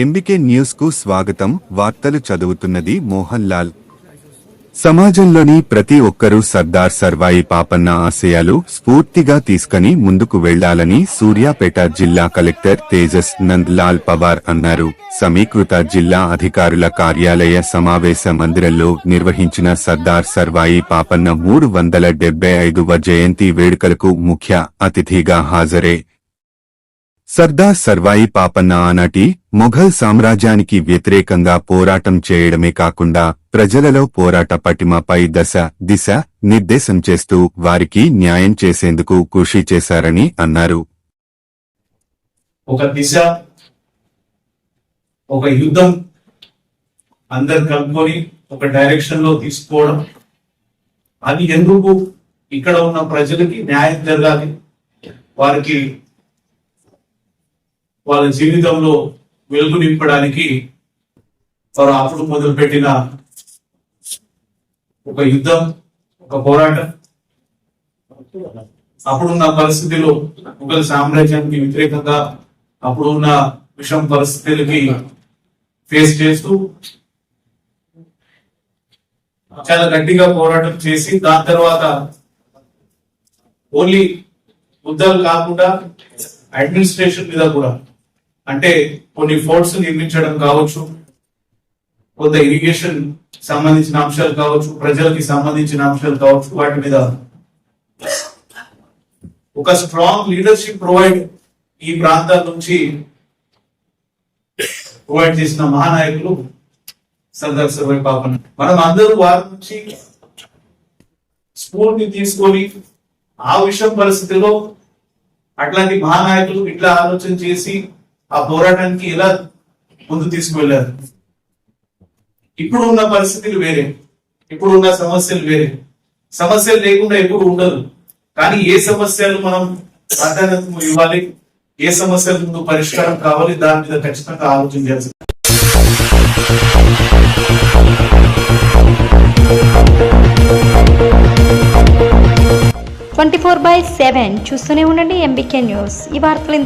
MBK న్యూస్కు స్వాగతం. వార్తలు చదువుతున్నది మోహన్ లాల్ సమాజంలోని ప్రతి ఒక్కరూ సర్దార్ సర్వాయి పాపన్న ఆశయాలు స్ఫూర్తిగా తీసుకుని ముందుకు వెళ్ళాలని సూర్యాపేట జిల్లా కలెక్టర్ తేజస్ నంద్ లాల్ పవార్ అన్నారు. సమీకృత జిల్లా అధికారుల కార్యాలయ సమావేశ మందిరంలో నిర్వహించిన సర్దార్ సర్వాయి పాపన్న మూడు వందల డెబ్బై ఐదువ జయంతి వేడుకలకు ముఖ్య అతిథిగా హాజరే సర్దార్ సర్వాయి పాపన్న ఆనాటి మొఘల్ సామ్రాజ్యానికి వ్యతిరేకంగా పోరాటం చేయడమే కాకుండా ప్రజలలో పోరాట పటిమపై దశ దిశ నిర్దేశం చేస్తూ వారికి న్యాయం చేసేందుకు కృషి చేశారని అన్నారు. ఒక దిశ ఒక యుద్ధం అందరు కలుపుకొని ఒక డైరెక్షన్లో తీసుకోవడం అది ఎందుకు ఇక్కడ ఉన్న ప్రజలకి న్యాయం జరగాలి? వారికి వాళ్ళ జీవితంలో వెలుగు నింపడానికి వారు అప్పుడు మొదలుపెట్టిన ఒక యుద్ధం ఒక పోరాటం. అప్పుడున్న పరిస్థితిలో ముఘల్ సామ్రాజ్యానికి వ్యతిరేకంగా అప్పుడున్న విషం పరిస్థితులకి ఫేస్ చేస్తూ చాలా గట్టిగా పోరాటం చేసి దాని తర్వాత ఓన్లీ యుద్ధాలు కాకుండా అడ్మినిస్ట్రేషన్ మీద కూడా అంటే కొన్ని ఫోర్ట్స్ నిర్మించడం కావచ్చు కొంత ఇరిగేషన్ సంబంధించిన అంశాలు కావచ్చు ప్రజలకి సంబంధించిన అంశాలు కావచ్చు వాటి మీద ఒక స్ట్రాంగ్ లీడర్షిప్ ప్రొవైడ్ ఈ ప్రాంతాల నుంచి ప్రొవైడ్ చేసిన మహానాయకులు సర్దార్ సర్వై పాపన్. మనం అందరూ వారి నుంచి స్ఫూర్తి తీసుకొని ఆ విషయం పరిస్థితిలో అట్లాంటి మహానాయకులు ఇట్లా ఆలోచన చేసి ఆ పోరాటానికి ఎలా ముందు తీసుకువెళ్ళారు? ఇప్పుడు ఉన్న పరిస్థితులు వేరే ఇప్పుడు ఉన్న సమస్యలు వేరే. సమస్యలు లేకుండా ఎప్పుడు ఉండదు. కానీ ఏ సమస్యలు మనం ప్రాధాన్యత ఇవ్వాలి ఏ సమస్యల ముందు పరిష్కారం కావాలి దాని మీద ఖచ్చితంగా ఆలోచన చేయాల్సి ట్వంటీ ఫోర్ బై సెవెన్ చూస్తూనే ఉండండి ఎంబీకే న్యూస్. ఈ వార్తలు